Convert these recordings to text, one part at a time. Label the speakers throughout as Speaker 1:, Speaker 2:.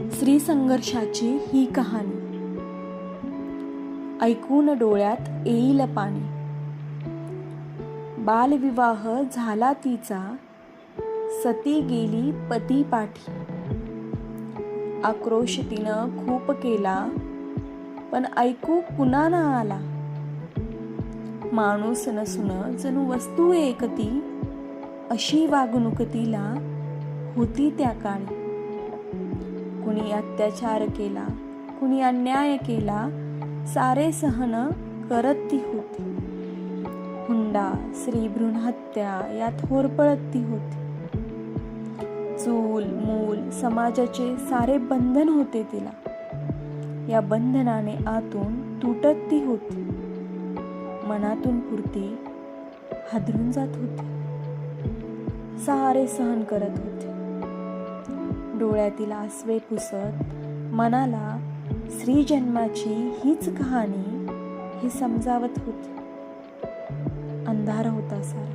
Speaker 1: स्त्री संघर्षाची ही कहाणी. ऐकून डोळ्यात येईल पाणी. बालविवाह झाला तिचा. सती गेली पती पाठी. आक्रोश तिनं खूप केला पण ऐकू पुन्हा ना आला? माणूस नसून जणू वस्तू एकती अशी वागणूक तिला होती त्या काळी. कुणी अत्याचार केला कुणी अन्याय केला सारे सहन करत ती होती. हुंडा स्त्रीभ्रूण हत्या यात होरपळत ती होती. चूल मूल समाजाचे सारे बंधन होते तिला. या बंधनाने आतून तुटत ती होती. मनातून पुरती हादरून जात होती. सारे सहन करत होते. डोळ्यातील आसवे पुसत मनाला श्रीजन्माची हीच कहाणी हे समजावत होती. अंधार होता सारा.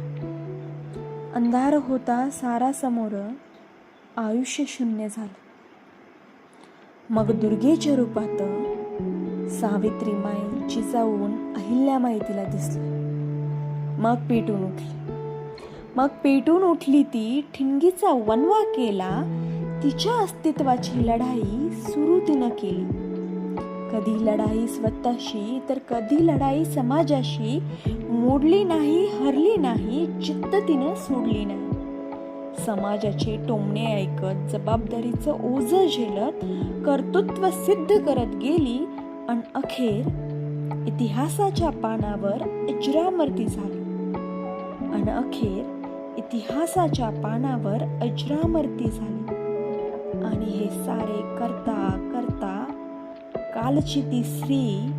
Speaker 1: अंधार होता सारा समोर आयुष्य शून्य झालं. मग दुर्गेच्या रूपात सावित्री माई जिजाऊन अहिल्यामाई तिला दिसली. मग पेटून उठली. मग पेटून उठली ती ठिणगीचा वनवा केला तिच्या अस्तित्वाची लढाई सुरू तिनं केली. कधी लढाई स्वतःशी तर कधी लढाई समाजाशी मोडली नाही हरली नाही चित्त तिनं सोडली नाही. समाजाचे टोमणे ऐकत जबाबदारीचं ओझ झेलत कर्तृत्व सिद्ध करत गेली आणि अखेर इतिहासाच्या पानावर अजरामर्ती झाली. आणि अखेर इतिहासाच्या पानावर अजरामर्ती झाली. आणि हे सारे करता करता कालची ती स्त्री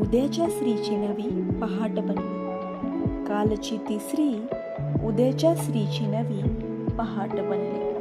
Speaker 1: उद्याच्या स्त्रीची नवी पहाट बनली. कालची ती स्त्री उद्याच्या स्त्रीची नवी पहाट बनली.